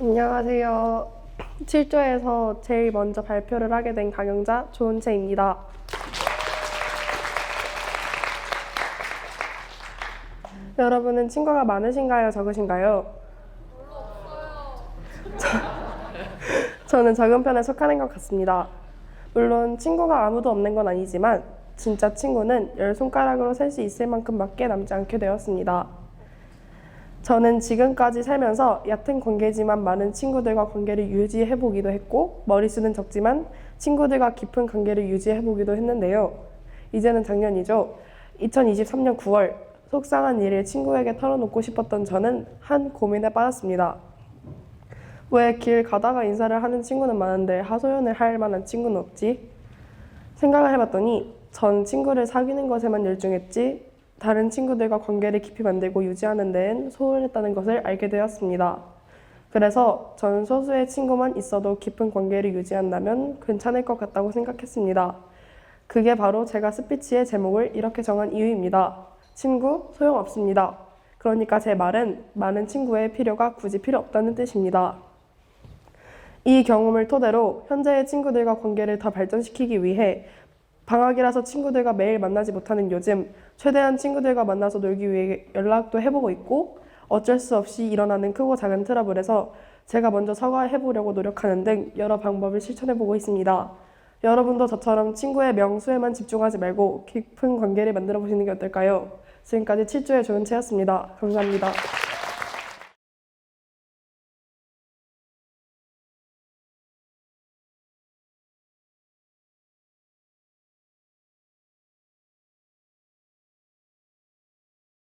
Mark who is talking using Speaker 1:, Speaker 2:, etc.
Speaker 1: 안녕하세요. 7조에서 제일 먼저 발표를 하게 된 강영자 조은채입니다. 여러분은 친구가 많으신가요? 적으신가요? 저 는 적은 편에 속하는 것 같습니다. 물론 친구가 아무도 없는 건 아니지만 진짜 친구는 열 손가락으로 셀 수 있을 만큼밖에 남지 않게 되었습니다. 저는 지금까지 살면서 얕은 관계지만 많은 친구들과 관계를 유지해 보기도 했고 머리수는 적지만 친구들과 깊은 관계를 유지해 보기도 했는데요. 이제는 작년이죠. 2023년 9월 속상한 일을 친구에게 털어놓고 싶었던 저는 한 고민에 빠졌습니다. 왜 길 가다가 인사를 하는 친구는 많은데 하소연을 할 만한 친구는 없지? 생각을 해봤더니 전 친구를 사귀는 것에만 열중했지 다른 친구들과 관계를 깊이 만들고 유지하는 데엔 소홀했다는 것을 알게 되었습니다. 그래서 전 소수의 친구만 있어도 깊은 관계를 유지한다면 괜찮을 것 같다고 생각했습니다. 그게 바로 제가 스피치의 제목을 이렇게 정한 이유입니다. 친구 소용없습니다. 그러니까 제 말은 많은 친구의 필요가 굳이 필요 없다는 뜻입니다. 이 경험을 토대로 현재의 친구들과 관계를 더 발전시키기 위해 방학이라서 친구들과 매일 만나지 못하는 요즘 최대한 친구들과 만나서 놀기 위해 연락도 해보고 있고 어쩔 수 없이 일어나는 크고 작은 트러블에서 제가 먼저 사과해 보려고 노력하는 등 여러 방법을 실천해 보고 있습니다. 여러분도 저처럼 친구의 명수에만 집중하지 말고 깊은 관계를 만들어 보시는 게 어떨까요? 지금까지 7주의 좋은 채였습니다. 감사합니다.